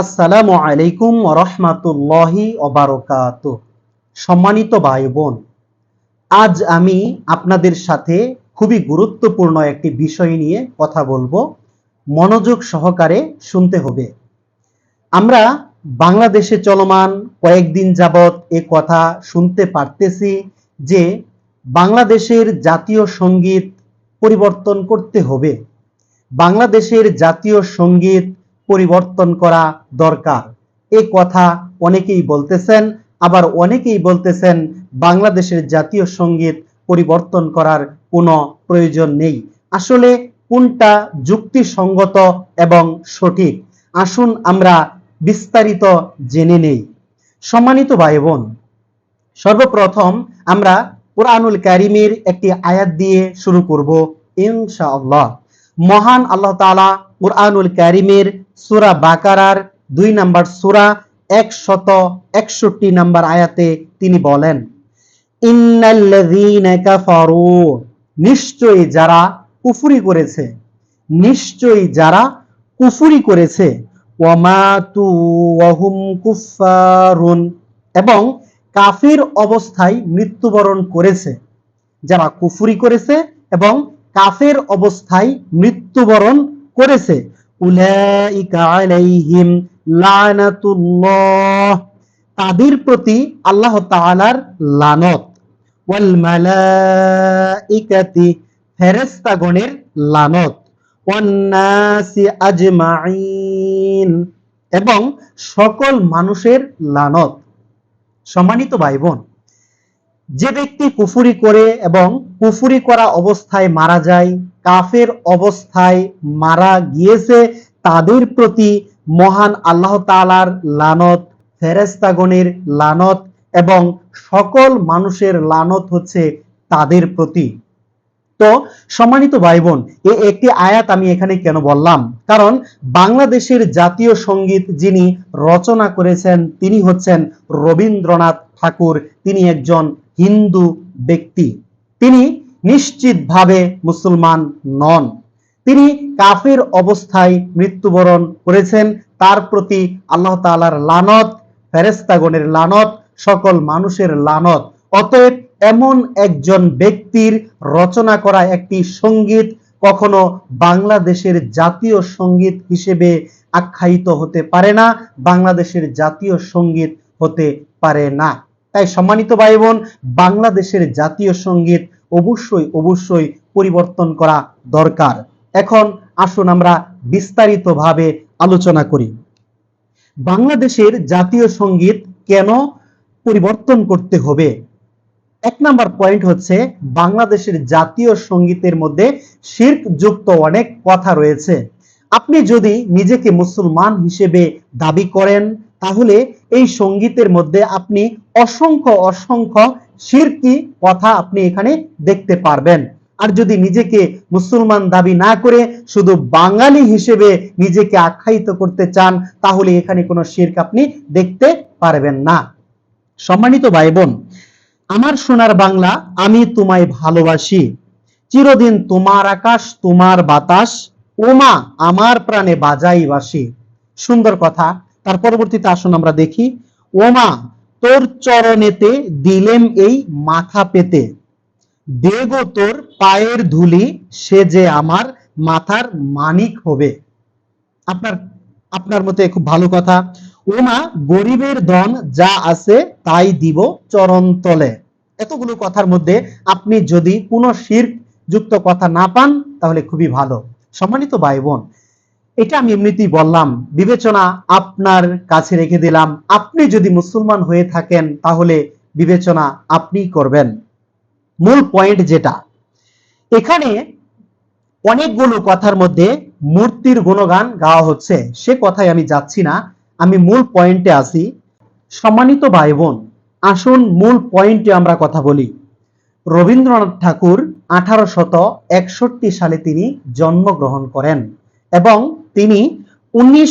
আসসালামু আলাইকুম রহমাতুল্লাহি অবারকাত সম্মানিত ভাই বোন আজ আমি আপনাদের সাথে খুবই গুরুত্বপূর্ণ একটি বিষয় নিয়ে কথা বলব। মনোযোগ সহকারে শুনতে হবে। আমরা বাংলাদেশে চলমান কয়েকদিন যাবৎ এ কথা শুনতে পারতেছি যে বাংলাদেশের জাতীয় সংগীত পরিবর্তন করতে হবে। বাংলাদেশের জাতীয় সংগীত পরিবর্তন করা দরকার। এ কথা অনেকেই বলতেছেন, আবার অনেকেই বলতেছেন বাংলাদেশের জাতীয় সংগীত পরিবর্তন করার কোনো প্রয়োজন নেই। আসলে কোনটা যুক্তিসঙ্গত এবং সঠিক? আসুন আমরা বিস্তারিত জেনে নেই। সম্মানিত ভাই বোন সর্বপ্রথম আমরা কোরআনুল কারিমের একটি আয়াত দিয়ে শুরু করব, ইনশাআল্লাহ। মহান আল্লাহ তাআলা কোরআনুল কারিমের সূরা বাকারার দুই নাম্বার সূরা একশত একষট্টি নাম্বার আয়াতে তিনি বলেন নিশ্চয়ই যারা কুফুরি করেছে, নিশ্চয়ই যারা কুফুরি করেছে এবং কাফির অবস্থায় মৃত্যুবরণ করেছে, যারা কুফুরি করেছে এবং কাফের অবস্থায় মৃত্যুবরণ করেছে। তাদের প্রতি আল্লাহ তাআলার লানত। ওয়াল লানত। এবং সকল মানুষের লানত। সম্মানিত ভাই বোন যে ব্যক্তি কুফুরি করে এবং কুফুরি করা অবস্থায় মারা যায়, কাফের অবস্থায় মারা গিয়েছে, তাদের প্রতি মহান আল্লাহ তাআলার লানত ফেরেস্তাগণের লানত এবং সকল মানুষের লানত হচ্ছে তাদের প্রতি। তো সম্মানিত ভাই বোন এ একটি আয়াত আমি এখানে কেন বললাম? কারণ বাংলাদেশের জাতীয় সংগীত যিনি রচনা করেছেন, তিনি হচ্ছেন রবীন্দ্রনাথ ঠাকুর। তিনি একজন হিন্দু ব্যক্তি। তিনি নিশ্চিতভাবে মুসলমান নন। তিনি কাফের অবস্থায় মৃত্যুবরণ করেছেন। তার প্রতি আল্লাহ তাআলার লানত ফেরেস্তাগণের লানত, সকল মানুষের লানত। অতএব এমন একজন ব্যক্তির রচনা করা একটি সংগীত কখনো বাংলাদেশের জাতীয় সংগীত হিসেবে আখ্যায়িত হতে পারে না, বাংলাদেশের জাতীয় সংগীত হতে পারে না। তাই সম্মানিত ভাই বোন বাংলাদেশের জাতীয় সংগীত অবশ্যই অবশ্যই পরিবর্তন করা দরকার। এখন আসুন আমরা বিস্তারিতভাবে আলোচনা করি। বাংলাদেশের জাতীয় সংগীত কেন পরিবর্তন করতে হবে? এক নাম্বার পয়েন্ট হচ্ছে, বাংলাদেশের জাতীয় সঙ্গীতের মধ্যে শির্ক যুক্ত অনেক কথা রয়েছে। আপনি যদি নিজেকে মুসলমান হিসেবে দাবি করেন তাহলে এই সঙ্গীতের মধ্যে আপনি অসংখ্য অসংখ্য শিরকি কথা আপনি এখানে দেখতে পারবেন। আর যদি নিজেকে মুসলমান দাবি না করে শুধু বাঙালি হিসেবে নিজেকে আখ্যায়িত করতে চান, তাহলে এখানে কোনো শির্ক আপনি দেখতে পারবেন না। সম্মানিত ভাই বোন আমার সোনার বাংলা, আমি তোমায় ভালোবাসি। চিরদিন তোমার আকাশ, তোমার বাতাস, ওমা আমার প্রাণে বাজাই বাসি সুন্দর কথা তার পরবর্তীতে আসুন আমরা দেখি, ওমা, তোর চরণেতে দিলেম এই মাথা পেতে। দেব তোর পায়ের ধুলি, সে যে আমার মাথার মানিক হবে। আপনার আপনার মতে খুব ভালো কথা। ওমা, গরিবের ধন যা আছে তাই দিব চরণ তলে। এতগুলো কথার মধ্যে আপনি যদি কোনো শির যুক্ত কথা না পান, তাহলে খুবই ভালো। সম্মানিত ভাই বোন এটা আমি এমনিতেই বললাম, বিবেচনা আপনার কাছে রেখে দিলাম। আপনি যদি মুসলমান হয়ে থাকেন, তাহলে বিবেচনা আপনি করবেন। মূল পয়েন্ট যেটা, এখানে অনেকগুলো কথার মধ্যে মূর্তির গুণগান গাওয়া হচ্ছে। সে কথায় আমি যাচ্ছি না, আমি মূল পয়েন্টে আসি সম্মানিত ভাই বোন আসুন মূল পয়েন্টে আমরা কথা বলি। রবীন্দ্রনাথ ঠাকুর আঠারো শত একষট্টি সালে তিনি জন্মগ্রহণ করেন এবং তিনি উনিশ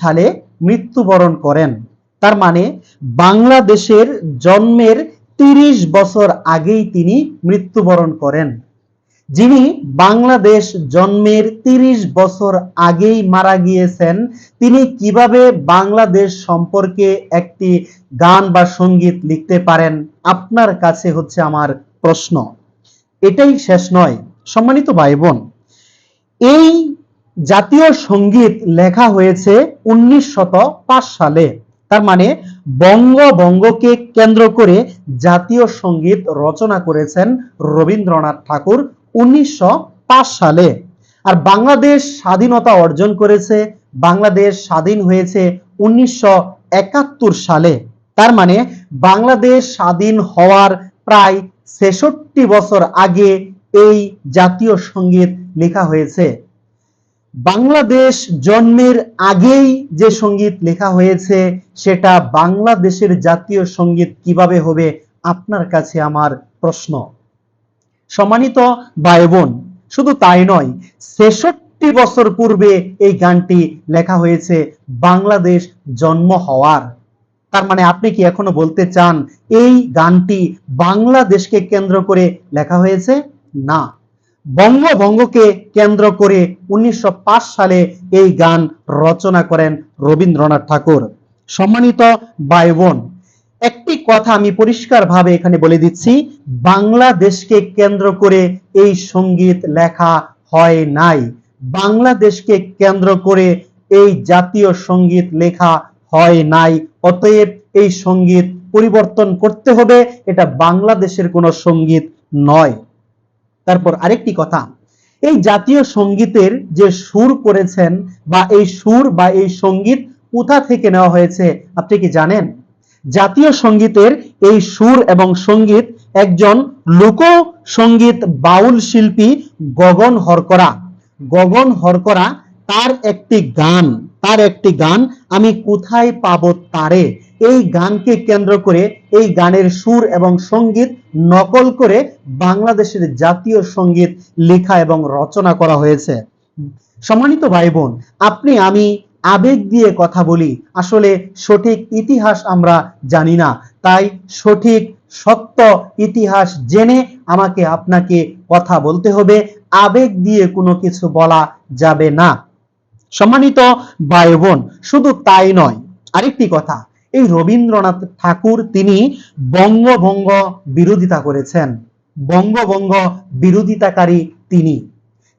সালে মৃত্যুবরণ করেন। তার মানে বাংলাদেশের জন্মের তিরিশ বছর আগেই তিনি মৃত্যুবরণ করেন। যিনি বাংলাদেশ জন্মের তিরিশ বছর আগেই মারা গিয়েছেন, তিনি কীভাবে বাংলাদেশ সম্পর্কে একটি গান বা সংগীত লিখতে পারেন, আপনার কাছে হচ্ছে আমার প্রশ্ন। এটাই শেষ নয়। সম্মানিত ভাই বোন এই জাতীয় সংগীত লেখা হয়েছে উনিশ শত সালে। তার মানে বঙ্গবঙ্গকে কেন্দ্র করে জাতীয় সংগীত রচনা করেছেন রবীন্দ্রনাথ ঠাকুর উনিশশো পাঁচ সালে। আর বাংলাদেশ স্বাধীনতা অর্জন করেছে, বাংলাদেশ স্বাধীন হয়েছে উনিশশো একাত্তর সালে। তার মানে বাংলাদেশ স্বাধীন হওয়ার প্রায় ছেষট্টি বছর আগে এই জাতীয় সংগীত লেখা হয়েছে। বাংলাদেশ জন্মের আগেই যে সংগীত লেখা হয়েছে, সেটা বাংলাদেশের জাতীয় সংগীত কীভাবে হবে, আপনার কাছে আমার প্রশ্ন। সম্মানিত ভাই বোন শুধু তাই নয়, ছেষট্টি বছর পূর্বে এই গানটি লেখা হয়েছে, বাংলাদেশ জন্ম হওয়ার। তার মানে আপনি কি এখনও বলতে চান, এই গানটি বাংলাদেশকে কেন্দ্র করে লেখা হয়েছে? না। বঙ্গভঙ্গকে কেন্দ্র করে উনিশশো পাঁচ সালে এই গান রচনা করেন রবীন্দ্রনাথ ঠাকুর। সম্মানিত ভাই বোন একটি কথা আমি পরিষ্কারভাবে এখানে বলে দিচ্ছি, বাংলাদেশকে কেন্দ্র করে এই সংগীত লেখা হয় নাই। বাংলাদেশকে কেন্দ্র করে এই জাতীয় সংগীত লেখা হয় নাই, অতএব এই সংগীত পরিবর্তন করতে হবে, এটা বাংলাদেশের কোনো সংগীত নয়। তারপর আরেকটি কথা, এই জাতীয় সঙ্গীতের যে সুর করেছেন বা এই সুর বা এই সংগীত কোথা থেকে নেওয়া হয়েছে, আপনি কি জানেন? জাতীয় সঙ্গীতের এই সুর এবং সংগীত একজন লোক সংগীত বাউল শিল্পী গগন হরকরা। গগন হরকরা তার একটি গান, তার একটি গান, আমি কোথায় পাবো তারে? এই গানকে কেন্দ্র করে এই গানের সুর এবং সংগীত নকল করে বাংলাদেশের জাতীয় সংগীত লেখা এবং রচনা করা হয়েছে। সম্মানিত ভাই বোন আপনি, আমি আবেগ দিয়ে কথা বলি। আসলে সঠিক ইতিহাস আমরা জানি না। তাই সঠিক, সত্য ইতিহাস জেনে আমাকে, আপনাকে কথা বলতে হবে। আবেগ দিয়ে কোনো কিছু বলা যাবে না। সম্মানিত ভাই বোন শুধু তাই নয়, আরেকটি কথা। এই রবীন্দ্রনাথ ঠাকুর তিনি বঙ্গভঙ্গ বিরোধিতা করেছেন। বঙ্গভঙ্গ বিরোধিতাকারী তিনি।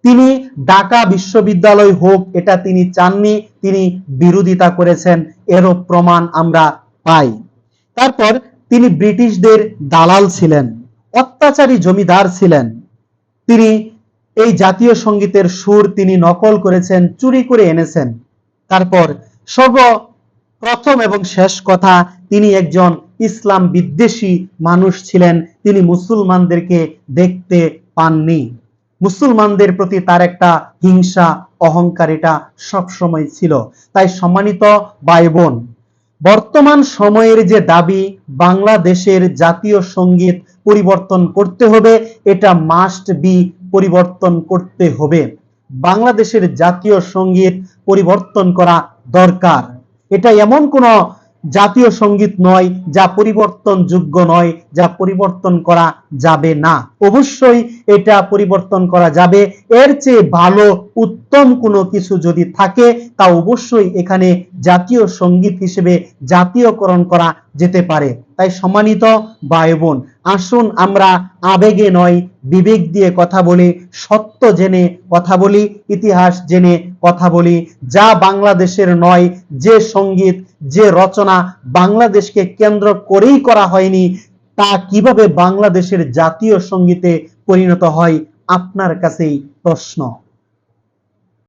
তিনি ঢাকা বিশ্ববিদ্যালয় হোক, এটা তিনি চাননি, তিনি বিরোধিতা করেছেন, এরও প্রমাণ আমরা পাই। তারপর তিনি ব্রিটিশদের দালাল ছিলেন, অত্যাচারী জমিদার ছিলেন। তিনি এই জাতীয় সঙ্গীতের সুর তিনি নকল করেছেন, চুরি করে এনেছেন। তারপর সর্ব প্রথম এবং শেষ কথা, তিনি একজন ইসলাম বিদ্বেষী মানুষ ছিলেন। তিনি মুসলমানদেরকে দেখতে পাননি। মুসলমানদের প্রতি তার একটা হিংসা, অহংকার এটা সবসময় ছিল। তাই সম্মানিত ভাই বোন বর্তমান সময়ের যে দাবি, বাংলাদেশের জাতীয় সংগীত পরিবর্তন করতে হবে, এটা মাস্ট বি পরিবর্তন করতে হবে। বাংলাদেশের জাতীয় সংগীত পরিবর্তন করা দরকার। এটা এমন কোনো জাতীয় সংগীত নয় যা পরিবর্তন যোগ্য নয় যা পরিবর্তন করা যাবে না। অবশ্যই এটা পরিবর্তন করা যাবে। এর চেয়ে ভালো উত্তম কোনো কিছু যদি থাকে, তা অবশ্যই এখানে জাতীয় সংগীত হিসেবে জাতীয়করণ করা যেতে পারে। তাই সম্মানিত ভাই বোন আসুন আমরা আবেগে নয়, বিবেক দিয়ে কথা বলি, সত্য জেনে কথা বলি, ইতিহাস জেনে কথা বলি। যা বাংলাদেশের নয়, যে সংগীত, যে রচনা বাংলাদেশকে কেন্দ্র করেই করা হয়নি তা কীভাবে বাংলাদেশের জাতীয় সঙ্গীতে পরিণত হয় আপনার কাছেই প্রশ্ন।